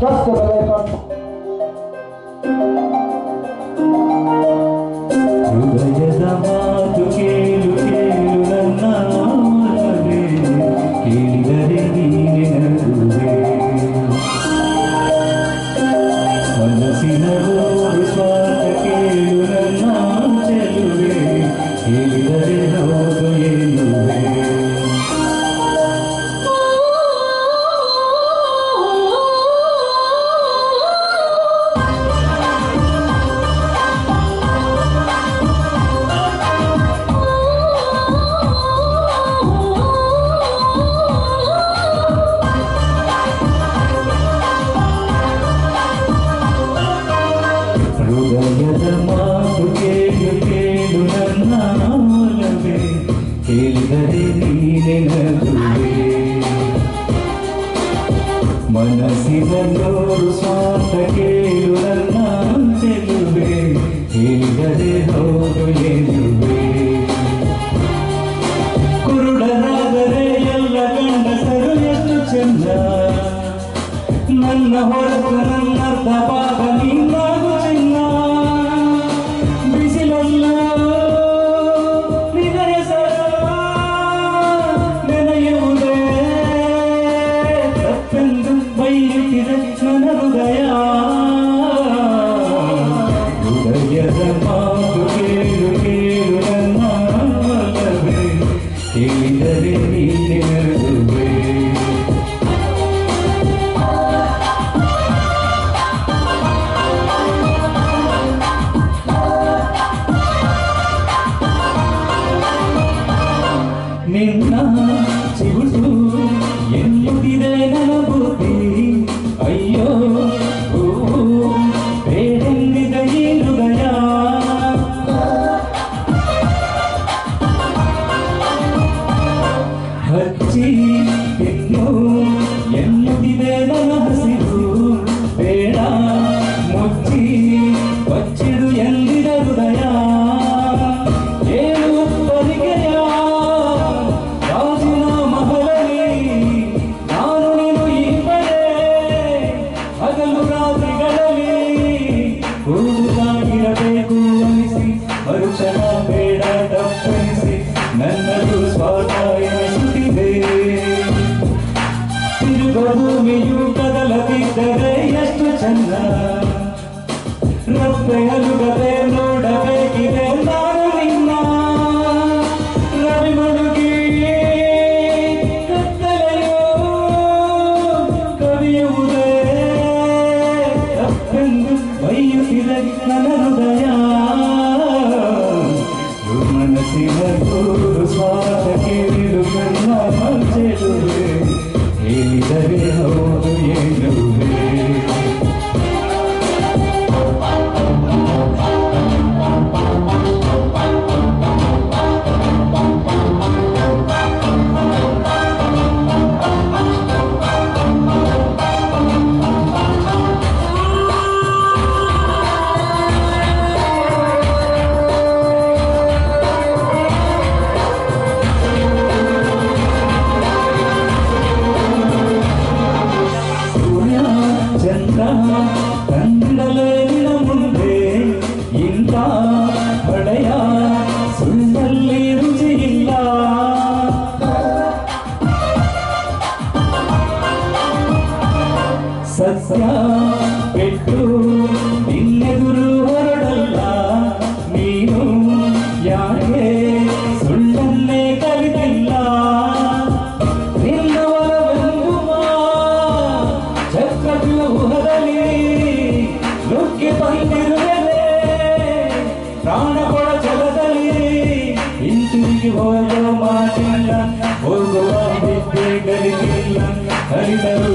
das dabei kann. Those on the me away. see it. తిలకిన హృదయా మనసిన గురు స్వాదకి విలుకన్న మంచెలు ఏమి ಪೆಟ್ಟು ನಿನ್ನೆದುರು ಹೊರಡಲ್ಲ. ನೀನು ಯಾರೇ ಸುಳ್ಳನ್ನೇ ಕಲಿತಿಲ್ಲ ನಿನ್ನವರ ಬಂಧುವ ಚಕ್ರಪಿನ ಮುಖದಲ್ಲಿ ನುಗ್ಗಿ ಬಂದಿರುವೆ ಪ್ರಾಣಪಡ ಜಲದಲ್ಲಿ ಹಿಂತಿರುಗಿ ಹೋಗುವ ಮಾತಿಲ್ಲ. ಹೋಗುವ ಬಿದ್ದೆ ಕಲಿತಿಲ್ಲ ಕಲಿತರು